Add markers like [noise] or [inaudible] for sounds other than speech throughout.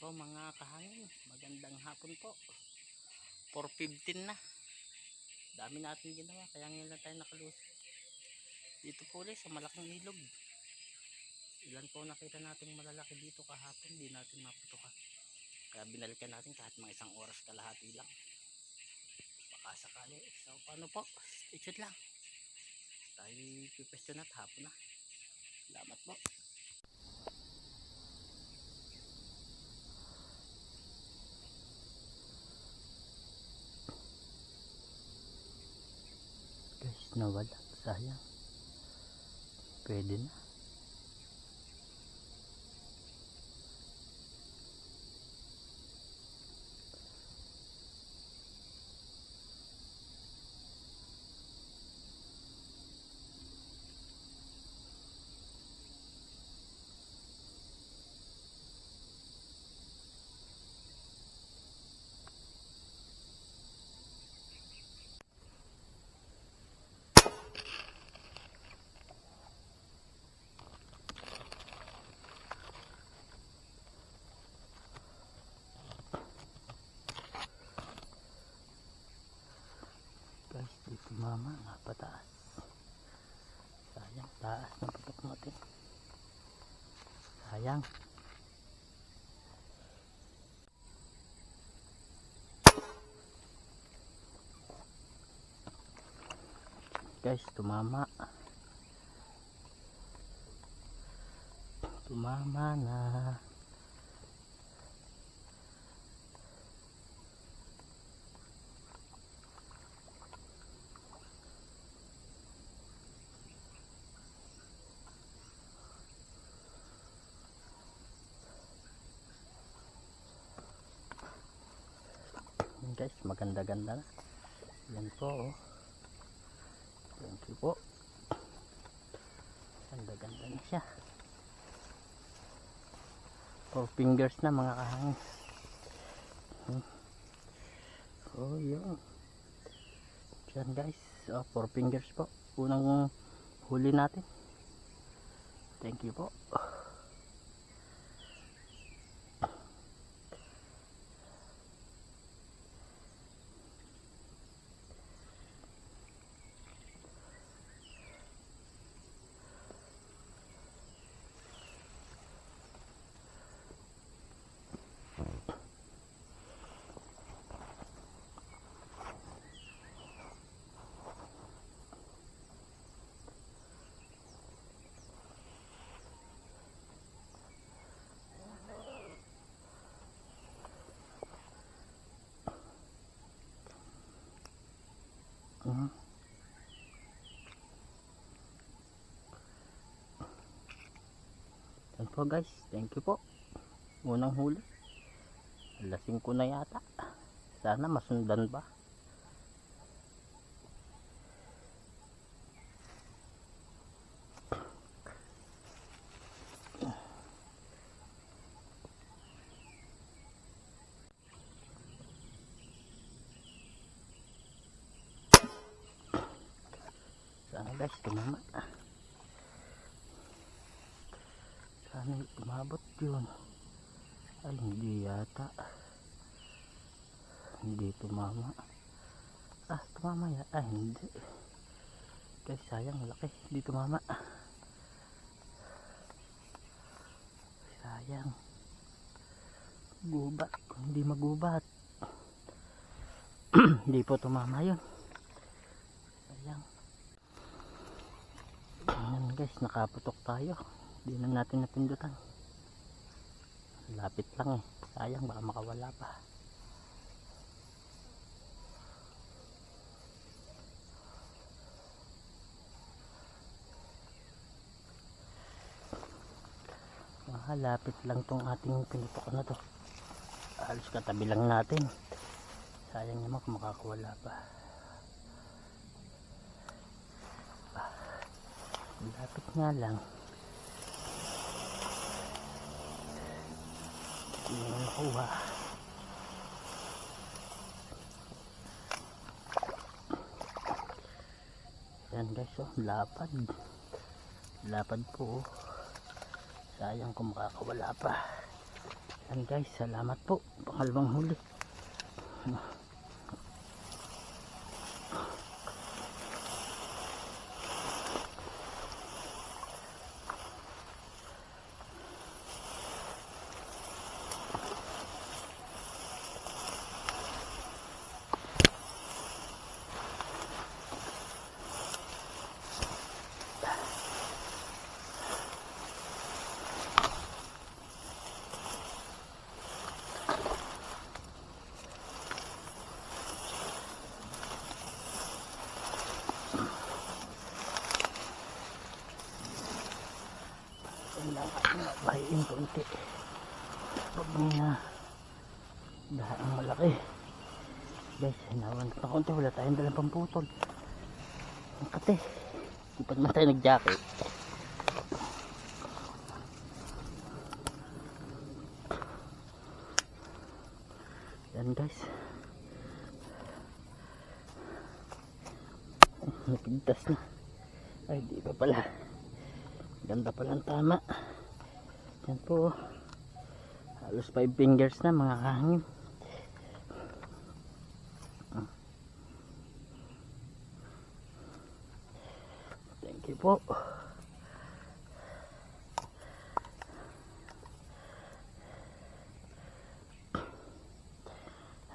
po mga kahangin, magandang hapon po. 4.15 na. Dami natin ginawa, kaya ngayon lang tayo nakalusot. Dito po ulit sa malaking ilog. Ilan po nakita natin malalaki dito kahapon, di natin maputukan. Kaya binalikan natin kahit mga isang oras kalahati lang. Baka sakali. So paano po? Stay tuned lang. Tayo pipestyo na at hapon na. Salamat po. guys nawala. Sayang. Pwede na sayang guys tumama tumama na guys. Maganda ganda na. Yan po oh. thank you po. Ganda ganda na siya. Four fingers na mga kahangin Hmm. oh yun. Yan guys. Oh, four fingers po. Unang huli natin. Thank you po Mhm. Yan po guys, thank you po. Unang huli. Lasing ko na yata. Sana masundan ba? Sana guys, tumama. Sana umabot yun. Ay, hindi yata. Hindi tumama. Ah, tumama ya. Ah, hindi. Guys, sayang, laki. Hindi tumama. Sayang. Gubat. Hindi magubat. [clears throat] hindi po tumama yun. Sayang. Ayan guys, nakaputok tayo. Hindi na natin napindutan. Lapit lang eh. Sayang, baka makawala pa. Ah, lapit lang tong ating pinutok na to. Halos katabi lang natin. Sayang naman kung makakawala pa. Lapit nga lang. Hindi mo nakuha. Yan guys, oh, lapad. Lapad po. oh. Sayang kung makakawala pa. Yan guys, salamat po. Pangalawang huli. Kailangan konti. May uh, daang malaki. Guys, hinawan na konti. Wala tayong dalang pamputol. Ang kate. Pa naman tayo nag-jacket. Yan guys. Napintas na. Ay, di pa pala. Ganda palang tama. Yan po. Halos 5 fingers na mga kahangin. Thank you po.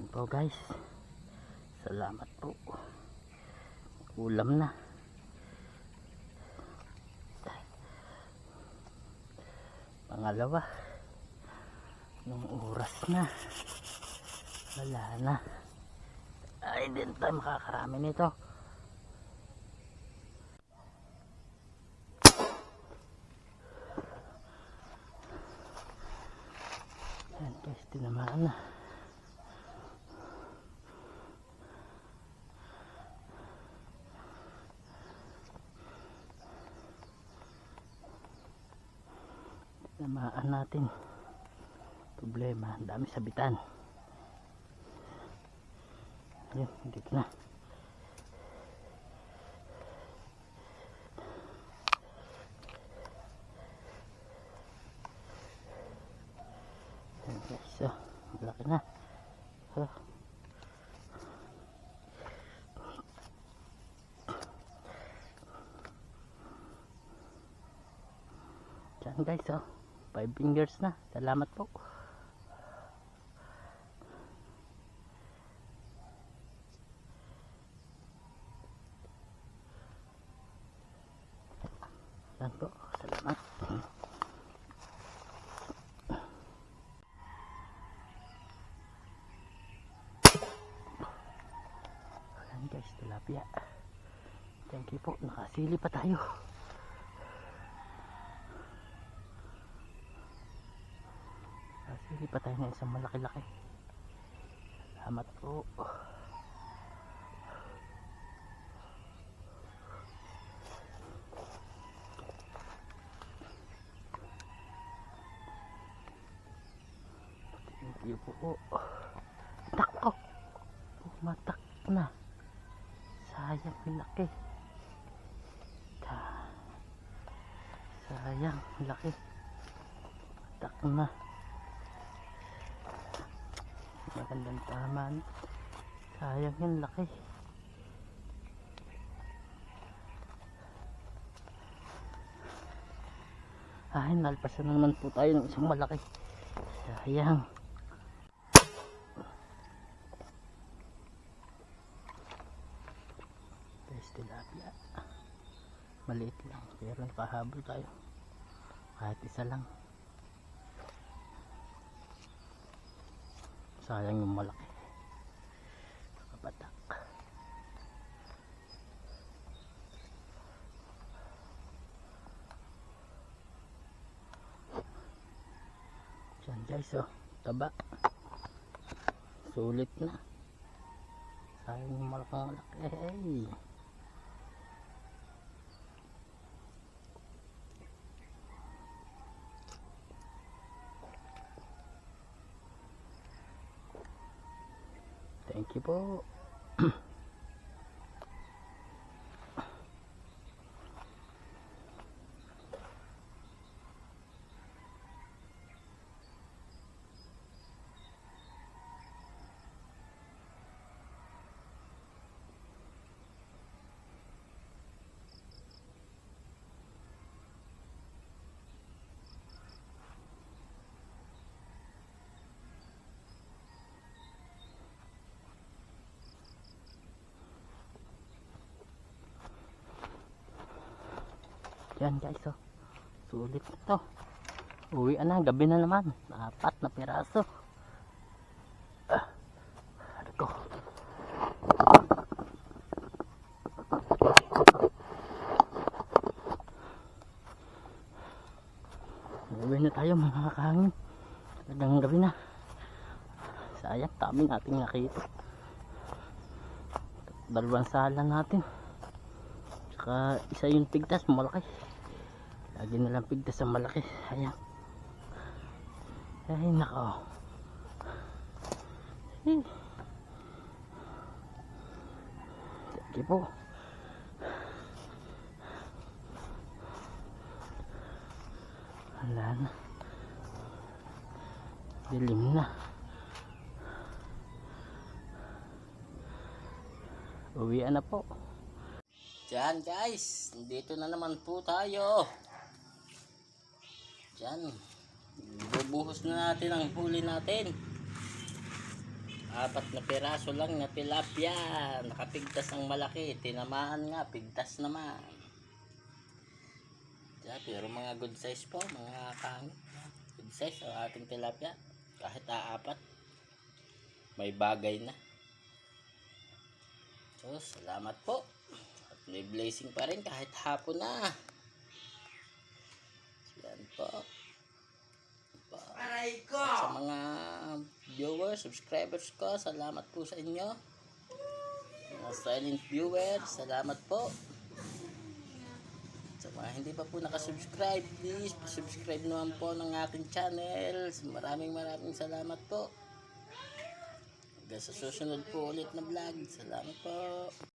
Yan po guys. Salamat po. Ulam na. Pangalawa nung oras na wala na. Ay din tayo makakarami nito. Yan guys tinamaan na tinamaan natin. Problema ang dami sabitan ayun dito na. So malaki na. So, Diyan guys oh 5 fingers na. Salamat po. Yan po. Salamat. Yan guys. Tilapia. Thank you po. Nakasili pa tayo Nakasili pa tayo ng isang malaki-laki salamat po Thank you po. Tako. Pumatak na. Sayang laki. Sayang laki. Tak na. Magandang taman. Sayang yung laki. Ay, nalpasan na naman po tayo ng isang malaki. Sayang. Guys, tilapia. Maliit lang. Pero nakahabol tayo. Kahit isa lang. Sayang yung malaki. Kapatak. Diyan guys oh. Taba. Sulit na. Sayang yung malakang malaki. Thank you po. Yan guys oh. Sulit na to. Uwi na, gabi na naman. Apat na piraso. Ah. Ko? Uwi na tayo mga kahangin. Talagang gabi na. Sayang, dami nating nakita. Dalawang sala natin. Tsaka isa yung pigtas, malaki. Lagi na lang pigtas ang malaki. Ayan. Ay, nako. Sige po. Wala na. Dilim na. Uwian na po. Diyan guys, dito na naman po tayo. Diyan. Bubuhos na natin ang huli natin. Apat na piraso lang na tilapia. Nakapigtas ng malaki. Tinamaan nga, pigtas naman. Diyan, pero mga good size po, mga kangit. Good size ang ating tilapia. Kahit aapat. May bagay na. So, salamat po. At may blessing pa rin kahit hapon na. Yan po. Pa- At sa mga viewers, subscribers ko, salamat po sa inyo. Mga silent viewers, salamat po. Sa mga hindi pa po nakasubscribe, please, subscribe naman po ng aking channel. Maraming maraming salamat po. Hanggang sa susunod po ulit na vlog. Salamat po.